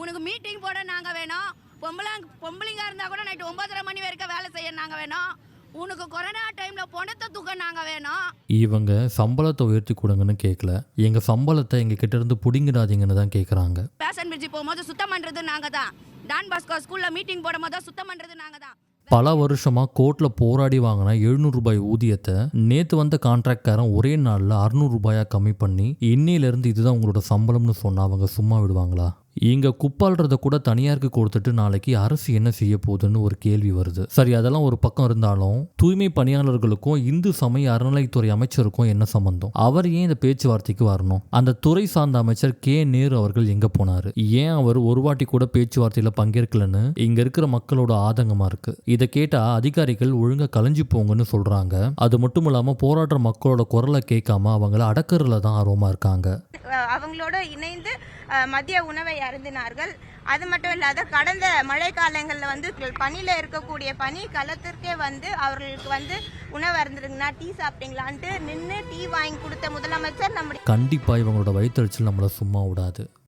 உனக்கு மீட்டிங் போட நாங்கள் வேணும். பொம்பளை பொம்பளைங்க இருந்தால் கூட நைட்டு ஒன்பதரை மணி வரைக்கும் வேலை செய்ய நாங்கள் வேணும். உனக்கு கொரோனா டைமில் பணத்தை தூக்க நாங்கள் வேணும். இவங்க சம்பளத்தை உயர்த்தி கொடுங்கன்னு கேட்கல எங்கள் சம்பளத்தை எங்கள் கிட்ட இருந்து பிடிங்கிடாதீங்கன்னு தான் கேட்குறாங்க பேஷன் பிரிட்ஜி போகும்போது சுத்தம் பண்ணுறது நாங்கள் தான். டான் பாஸ்கோ ஸ்கூலில் மீட்டிங் போடும் போது சுத்தம் பண்ணுறது நாங்கள் தான். பல வருஷமாக கோர்ட்டில் போராடி வாங்கின எழுநூறு ரூபாய் ஊதியத்தை நேற்று வந்த கான்ட்ராக்ட்காரன் ஒரே நாளில் அறுநூறு ரூபாயா கம்மி பண்ணி இன்னையிலேருந்து இதுதான் உங்களோட சம்பளம்னு சொன்னா அவங்க சும்மா விடுவாங்களா? இங்கே குப்பால்றத கூட தனியாருக்கு கொடுத்துட்டு நாளைக்கு அரசு என்ன செய்ய போகுதுன்னு ஒரு கேள்வி வருது. சரி அதெல்லாம் ஒரு பக்கம் இருந்தாலும் தூய்மை பணியாளர்களுக்கும் இந்து சமய அறநிலைத்துறை அமைச்சருக்கும் என்ன சம்பந்தம்? அவர் ஏன் இந்த பேச்சுவார்த்தைக்கு வரணும்? அந்த துறை சார்ந்த அமைச்சர் கே. நேரு அவர்கள் எங்க போனாரு? ஏன் அவர் ஒரு வாட்டி கூட பேச்சுவார்த்தையில பங்கேற்கலன்னு? இங்க இருக்கிற மக்களோட ஆதங்கமா இருக்கு. இதை கேட்டா அதிகாரிகள் ஒழுங்கா கலைஞ்சு போங்கன்னு சொல்றாங்க. அது மட்டும் இல்லாம போராடுற மக்களோட குரலை கேட்காம அவங்கள அடக்கறதுல தான் ஆர்வமா இருக்காங்க. அவங்களோட இணைந்து மதிய உணவை அருந்தினார்கள். அது மட்டும் இல்லாத கடந்த மழை காலங்களில் வந்து பனியில் இருக்கக்கூடிய பனி களத்திற்கே வந்து அவர்களுக்கு வந்து உணவு அருந்துருங்கன்னா டீ சாப்பிட்டீங்களான்ட்டு நின்று டீ வாங்கி கொடுத்த முதலமைச்சர் நம்முடைய கண்டிப்பாக இவங்களோட வயிற்றுச்சல் நம்மளை சும்மா விடாது.